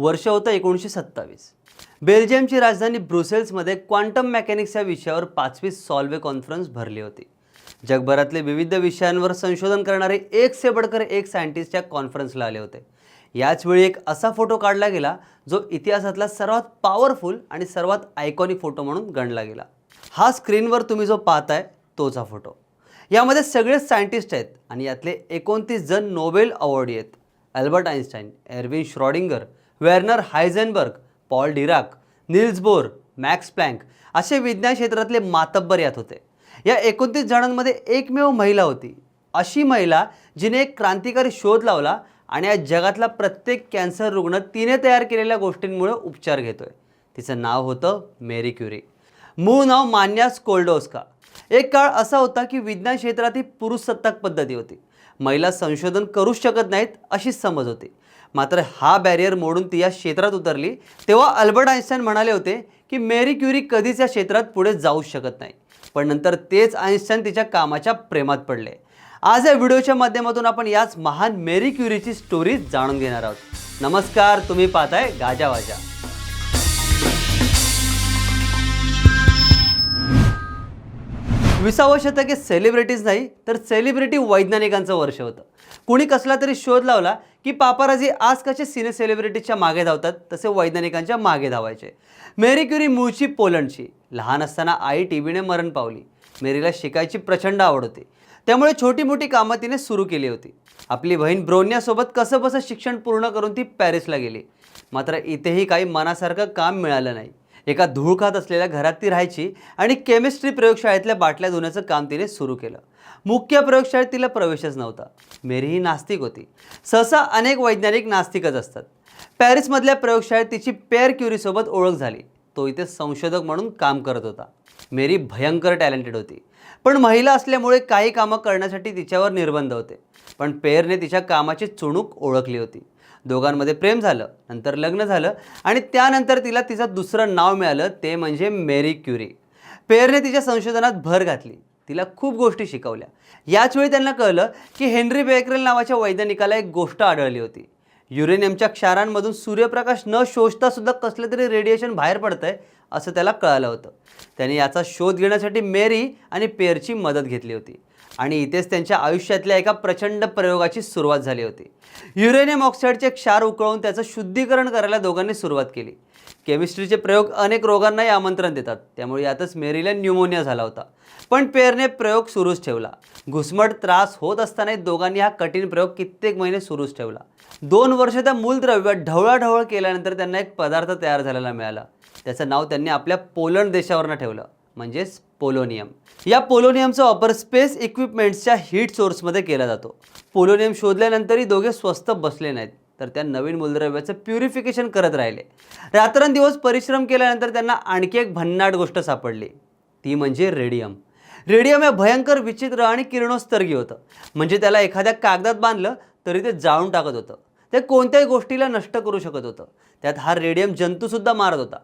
वर्ष होतं एकोणीसशे सत्तावीस. बेल्जियमची राजधानी ब्रुसेल्समध्ये क्वांटम मेकॅनिक्स या विषयावर पाचवी सॉल्वे कॉन्फरन्स भरली होती. जगभरातले विविध विषयांवर संशोधन करणारे एक से बडकर एक सायंटिस्ट या कॉन्फरन्सला आले होते. याचवेळी एक असा फोटो काढला गेला जो इतिहासातला सर्वात पॉवरफुल आणि सर्वात आयकॉनिक फोटो म्हणून गणला गेला. हा स्क्रीनवर तुम्ही जो पाहताय तोच हा फोटो यामध्ये सगळेच सायंटिस्ट आहेत आणि यातले एकोणतीस जण नोबेल अवॉर्डी आहेत. Albert Einstein Erwin Schrodinger Werner Heisenberg Paul Dirac Niels Bohr Max Planck असे विज्ञान क्षेत्रातले मातब्बर यात होते. या एकोणतीस जणांमध्ये एकमेव महिला होती. अशी महिला जिने एक क्रांतिकारी शोध लावला आणि आज जगातला प्रत्येक कॅन्सर रुग्ण तिने तयार केलेल्या गोष्टींमुळे उपचार घेतोय. तिचं नाव होतं मेरी क्युरी. मूळ नाव मान्या स्कोल्डोस्का एक काळ असा होता की विज्ञान क्षेत्रात ही पुरुषसत्ताक पद्धती होती. महिला संशोधन करूच शकत नाहीत अशीच समज होती. मात्र हा बॅरियर मोडून ती या क्षेत्रात उतरली. तेव्हा अल्बर्ट आईन्स्टाईन म्हणाले होते की मेरी क्युरी कधीच या क्षेत्रात पुढे जाऊ शकत नाही. पण नंतर तेच आईन्स्टाईन तिच्या कामाच्या प्रेमात पडले. आज या व्हिडिओच्या माध्यमातून आपण याच महान मेरी क्युरीची स्टोरी जाणून घेणार आहोत. नमस्कार तुम्ही पाहताय गाजावाजा विसावं शतक हे सेलिब्रिटीज नाही तर सेलिब्रिटी वैज्ञानिकांचं वर्ष होतं. कुणी कसला तरी शोध लावला की पापाराजी आज कसे सिने सेलिब्रिटीच्या मागे धावतात तसे वैज्ञानिकांच्या मागे धावायचे. मेरी क्युरी मूळची पोलंडची. लहान असताना आई टी व्हीने मरण पावली. मेरीला शिकायची प्रचंड आवड होती. त्यामुळे छोटी मोठी कामं तिने सुरू केली होती. आपली बहीण ब्रोन्यासोबत कसं बसं शिक्षण पूर्ण करून ती पॅरिसला गेली. मात्र इथेही काही मनासारखं काम मिळालं नाही. एका धूळ खात असलेल्या घरात ती राहायची आणि केमिस्ट्री प्रयोगशाळेतल्या बाटल्या धुण्याचं काम तिने सुरू केलं. मुख्य प्रयोगशाळेत तिला प्रवेशच नव्हता. मेरी ही नास्तिक होती. सहसा अनेक वैज्ञानिक नास्तिकच असतात. पॅरिसमधल्या प्रयोगशाळेत तिची पेअर क्युरीसोबत ओळख झाली. तो इथे संशोधक म्हणून काम करत होता. मेरी भयंकर टॅलेंटेड होती. पण महिला असल्यामुळे काही कामं करण्यासाठी तिच्यावर निर्बंध होते. पण पेअरने तिच्या कामाची चुणूक ओळखली होती. दोघांमध्ये प्रेम झालं नंतर लग्न झालं आणि त्यानंतर तिला तिचं दुसरं नाव मिळालं ते म्हणजे मेरी क्युरी. पेअरने तिच्या संशोधनात भर घातली. तिला खूप गोष्टी शिकवल्या. याचवेळी त्यांना कळलं की हेनरी बेकरेल नावाच्या वैज्ञानिकाला एक गोष्ट आढळली होती. युरेनियमच्या क्षारांमधून सूर्यप्रकाश न शोषता सुद्धा कसलं तरी रेडिएशन बाहेर पडतंय असं त्याला कळालं होतं. त्याने याचा शोध घेण्यासाठी मेरी आणि पेअरची मदत घेतली होती. आणि इथेच त्यांच्या आयुष्यातल्या एका प्रचंड प्रयोगाची सुरुवात झाली होती. युरेनियम ऑक्साईडचे क्षार उकळून त्याचं शुद्धीकरण करायला दोघांनी सुरुवात केली. केमिस्ट्रीचे प्रयोग अनेक रोगांनाही आमंत्रण देतात. त्यामुळे यातच मेरीला न्यूमोनिया झाला होता. पण पेरने प्रयोग सुरूच ठेवला. घुसमट त्रास होत असतानाही दोघांनी हा कठीण प्रयोग कित्येक महिने सुरूच ठेवला. दोन वर्ष त्या मूलद्रव्यात ढवळाढवळ केल्यानंतर त्यांना एक पदार्थ तयार झालेला मिळाला. त्याचं नाव त्यांनी आपल्या पोलंड देशावरनं ठेवलं म्हणजेच पोलोनियम. या पोलोनियमचा वापर स्पेस इक्विपमेंट्सच्या हीट सोर्समध्ये केला जातो. पोलोनियम शोधल्यानंतरही दोघे स्वस्त बसले नाहीत तर त्या नवीन मूलद्रव्याचं प्युरिफिकेशन करत राहिले. रात्रंदिवस परिश्रम केल्यानंतर त्यांना आणखी एक भन्नाट गोष्ट सापडली. ती म्हणजे रेडियम रेडियम हे भयंकर विचित्र आणि किरणोत्सर्गी होतं. म्हणजे त्याला एखाद्या कागदात बांधलं तरी ते जाळून टाकत होतं. ते कोणत्याही गोष्टीला नष्ट करू शकत होतं. त्यात हा रेडियम जंतूसुद्धा मारत होता.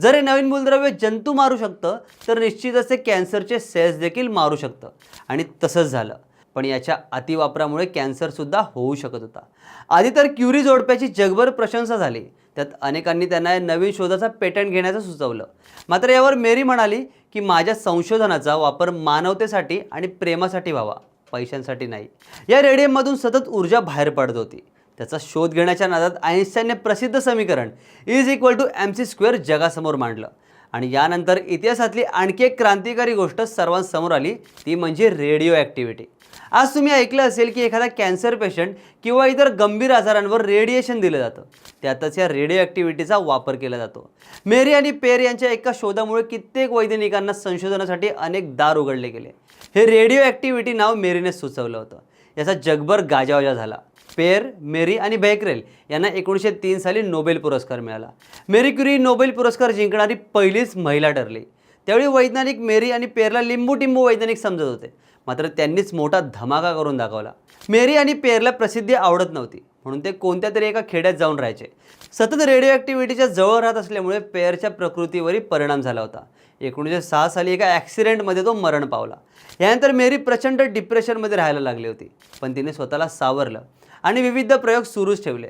जर हे नवीन मूलद्रव्य जंतू मारू शकतं तर निश्चितच ते कॅन्सरचे सेल्स देखील मारू शकतं. आणि तसंच झालं. पण याच्या अतिवापरामुळे कॅन्सरसुद्धा होऊ शकत होता. आधी तर क्युरी जोडप्याची जगभर प्रशंसा झाली. त्यात अनेकांनी त्यांना या नवीन शोधाचा पेटंट घेण्याचं सुचवलं. मात्र यावर मेरी म्हणाली की माझ्या संशोधनाचा वापर मानवतेसाठी आणि प्रेमासाठी व्हावा पैशांसाठी नाही. या रेडियममधून सतत ऊर्जा बाहेर पडत होती. त्याचा शोध घेण्याच्या नादात आइन्स्टाईनने प्रसिद्ध समीकरण is equal to M C square जगासमोर मांडलं. आणि यानंतर इतिहासातली आणखी एक क्रांतिकारी गोष्ट सर्वांसमोर आली ती म्हणजे रेडिओ ॲक्टिव्हिटी आज तुम्ही ऐकलं असेल की एखादा कॅन्सर पेशंट किंवा इतर गंभीर आजारांवर रेडिएशन दिलं जातं. त्यातच या रेडिओ ॲक्टिव्हिटीचा वापर केला जातो. मेरी आणि पेर यांच्या एका शोधामुळे कित्येक वैज्ञानिकांना संशोधनासाठी अनेक दार उघडले गेले. हे रेडिओ ॲक्टिव्हिटी नाव मेरीने सुचवलं होतं. याचा जगभर गाजावाजा झाला. पेर मेरी आणि बेकरेल यांना एकोणीसशे तीन साली नोबेल पुरस्कार मिळाला. मेरी क्युरी नोबेल पुरस्कार जिंकणारी पहिलीच महिला ठरली. त्यावेळी वैज्ञानिक मेरी आणि पेरला लिंबू टिंबू वैज्ञानिक समजत होते. मात्र त्यांनीच मोठा धमाका करून दाखवला. मेरी आणि पेरला प्रसिद्धी आवडत नव्हती. म्हणून ते कोणत्या तरी एका खेड्यात जाऊन राहायचे. सतत रेडिओ ॲक्टिव्हिटीच्या जवळ राहत असल्यामुळे पेअरच्या प्रकृतीवरही परिणाम झाला होता. एकोणीसशे सहा साली एका ॲक्सिडेंटमध्ये तो मरण पावला. यानंतर मेरी प्रचंड डिप्रेशनमध्ये राहायला लागली होती. पण तिने स्वतःला सावरलं. आणि विविध प्रयोग सुरूच ठेवले.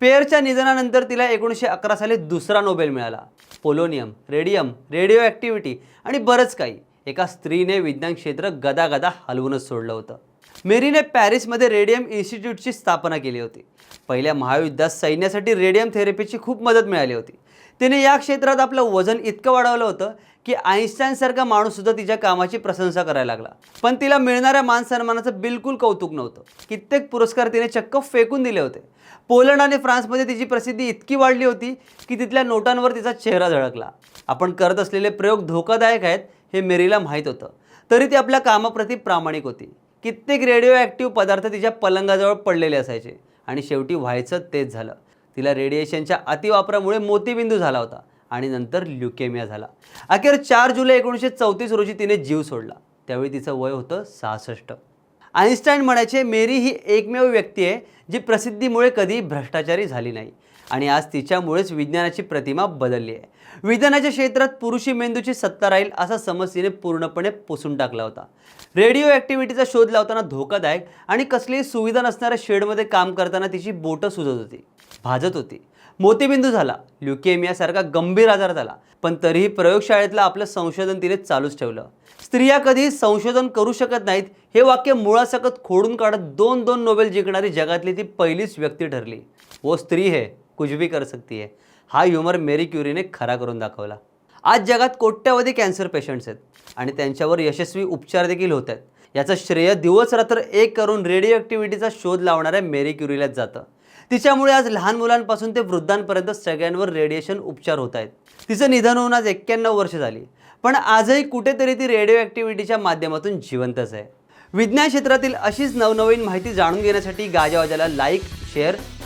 पेयरच्या निधनानंतर तिला एकोणीसशे अकरा साली दुसरा नोबेल मिळाला. पोलोनियम रेडियम रेडिओ ॲक्टिव्हिटी आणि बरंच काही. एका स्त्रीने विज्ञान क्षेत्र गदागदा हलवूनच सोडलं होतं. मेरीने पॅरिसमध्ये रेडियम इन्स्टिट्यूटची स्थापना केली होती. पहिल्या महायुद्धात सैन्यासाठी रेडियम थेरपीची खूप मदत मिळाली होती. तिने या क्षेत्रात आपलं वजन इतकं वाढवलं होतं की आईन्स्टाईनसारखा माणूससुद्धा तिच्या कामाची प्रशंसा करायला लागला. पण तिला मिळणाऱ्या मान सन्मानाचं बिलकुल कौतुक नव्हतं. कित्येक पुरस्कार तिने चक्क फेकून दिले होते. पोलंड आणि फ्रान्समध्ये तिची प्रसिद्धी इतकी वाढली होती की तिथल्या नोटांवर तिचा चेहरा झळकला. आपण करत असलेले प्रयोग धोकादायक आहेत हे मेरीला माहीत होतं. तरी ती आपल्या कामाप्रती प्रामाणिक होती. कित्येक रेडिओ ॲक्टिव्ह पदार्थ तिच्या पलंगाजवळ पडलेले असायचे. आणि शेवटी व्हायचं तेच झालं. तिला रेडिएशनच्या अतिवापरामुळे मोतीबिंदू झाला होता आणि नंतर ल्युकेमिया झाला. अखेर चार जुलै एकोणीसशे चौतीस रोजी तिने जीव सोडला. त्यावेळी तिचं वय होतं सहासष्ट. आईन्स्टाईन म्हणायचे मेरी ही एकमेव व्यक्ती आहे जी प्रसिद्धीमुळे कधी भ्रष्टाचारी झाली नाही. आणि आज तिच्यामुळेच विज्ञानाची प्रतिमा बदलली आहे. विज्ञानाच्या क्षेत्रात पुरुषी मेंदूची सत्ता राहील असा समज तिने पूर्णपणे पुसून टाकला होता. रेडिओ ॲक्टिव्हिटीचा शोध लावताना धोकादायक आणि कसलीही सुविधा नसणाऱ्या शेडमध्ये काम करताना तिची बोटं सुजत होती भाजत होती. मोतीबिंदू झाला ल्युकेमियासारखा गंभीर आजार झाला पण तरीही प्रयोगशाळेतलं आपलं संशोधन तिने चालूच ठेवलं. स्त्रिया कधी संशोधन करू शकत नाहीत हे वाक्य मुळासकत खोडून काढत दोन दोन नोबेल जिंकणारी जगातली ती पहिलीच व्यक्ती ठरली. वो स्त्री हे कुछ भी कर सकती है। हा ह्युमर मेरी क्युरीने खरा करून दाखवला. आज जगात कोट्यावधी कॅन्सर पेशंट्स आहेत आणि त्यांच्यावर यशस्वी उपचार देखील होत आहेत. याचं श्रेय दिवस रात्र एक करून रेडिओ ॲक्टिव्हिटीचा शोध लावणाऱ्या मेरी क्युरीलाच जातं. तिच्यामुळे आज लहान मुलांपासून ते वृद्धांपर्यंत सगळ्यांवर रेडिएशन उपचार होत आहेत. तिचं निधन होऊन आज एक्क्याण्णव वर्ष झाली. पण आजही कुठेतरी ती रेडिओ ॲक्टिव्हिटीच्या माध्यमातून जिवंतच आहे. विज्ञान क्षेत्रातील अशीच नवनवीन माहिती जाणून घेण्यासाठी गाजावाजाला लाईक शेअर